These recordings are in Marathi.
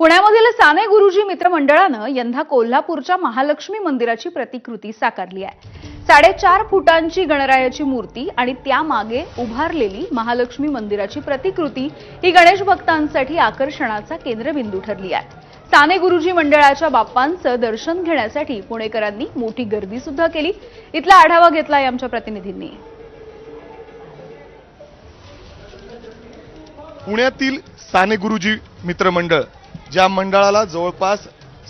पुण्यामधील साने गुरुजी मित्र मंडळानं यंदा कोल्हापूरच्या महालक्ष्मी मंदिराची प्रतिकृती साकारली आहे. साडेचार फुटांची गणरायाची मूर्ती आणि त्यामागे उभारलेली महालक्ष्मी मंदिराची प्रतिकृती ही गणेश भक्तांसाठी आकर्षणाचा केंद्रबिंदू ठरली आहे. साने गुरुजी मंडळाच्या बाप्पांचं दर्शन घेण्यासाठी पुणेकरांनी मोठी गर्दी सुद्धा केली. इथला आढावा घेतलाय आमच्या प्रतिनिधींनी. पुण्यातील साने गुरुजी मित्रमंडळ ज्या मंडळाला जवळपास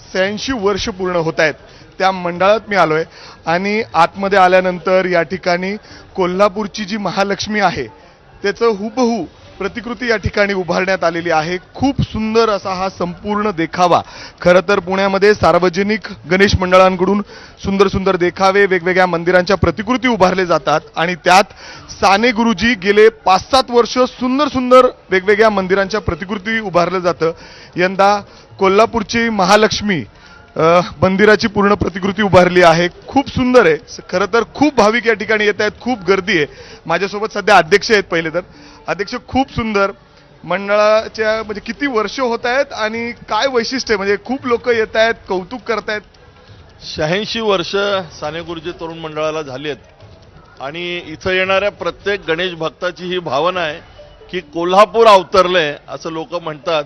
शहाऐंशी वर्ष पूर्ण होत आहेत त्या मंडळात मी आलो आहे आणि आतमध्ये आल्यानंतर या ठिकाणी कोल्हापूरची जी महालक्ष्मी आहे त्याचं हुबहू प्रतिकृती या ठिकाणी उभारण्यात आलेली आहे. खूप सुंदर असा हा संपूर्ण देखावा. खरं तर पुण्यामध्ये सार्वजनिक गणेश मंडळांकडून सुंदर सुंदर देखावे वेगवेगळ्या मंदिरांच्या प्रतिकृती उभारले जातात आणि त्यात साने गुरुजी गेले पाच सात वर्ष सुंदर सुंदर वेगवेगळ्या मंदिरांच्या प्रतिकृती उभारलं जातं. यंदा कोल्हापूरची महालक्ष्मी मंदिराची पूर्ण प्रतिकृती उभारली आहे. खूप सुंदर आहे. खरं तर खूप भाविक या ठिकाणी येत आहेत. खूप गर्दी आहे. माझ्यासोबत सध्या अध्यक्ष आहेत पहिले तर. अध्यक्ष खूप सुंदर. मंडळाच्या म्हणजे किती वर्ष होत आहेत आणि काय वैशिष्ट्य म्हणजे खूप लोक येत आहेत कौतुक करतायत शहाऐंशी वर्ष साने गुरुजी तरुण मंडळाला झाली आहेत. आणि इथं येणाऱ्या प्रत्येक गणेश भक्ताची ही भावना आहे की कोल्हापूर अवतरलंय असं लोक म्हणतात.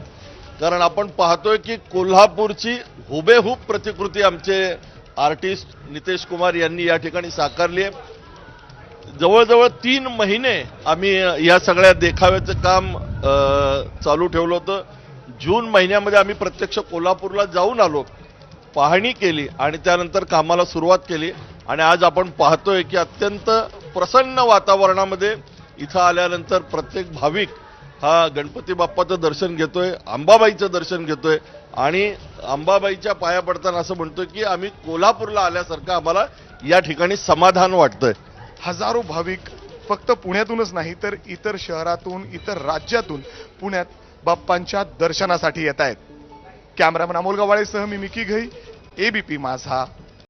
कारण आपण पाहतोय की कोल्हापूरची हुबेहूब प्रतिकृती आमचे आर्टिस्ट नितेश कुमार यांनी या ठिकाणी साकारली आहे. जवळजवळ तीन महिने आम्ही या सगळ्या देखाव्याचं काम चालू ठेवलं होतं. जून महिन्यामध्ये आम्ही प्रत्यक्ष कोल्हापूरला जाऊन आलो पाहणी केली आणि त्यानंतर कामाला सुरुवात केली. आणि आज आपण पाहतोय की अत्यंत प्रसन्न वातावरणामध्ये इथं आल्यानंतर प्रत्येक भाविक हा गणपती बाप्पाचं दर्शन घेतोय अंबाबाईचं दर्शन घेतोय आणि अंबाबाईच्या पाया पडताना असं म्हणतोय की आम्ही कोल्हापूरला आल्यासारखं आम्हाला या ठिकाणी समाधान वाटतंय. हजारो भाविक फक्त पुण्यातूनच नाही तर इतर शहरातून इतर राज्यातून पुण्यात बाप्पांच्या दर्शनासाठी येत आहेत कॅमेरामन अमोल गवाळेसह मी मिकी घई एबीपी माझा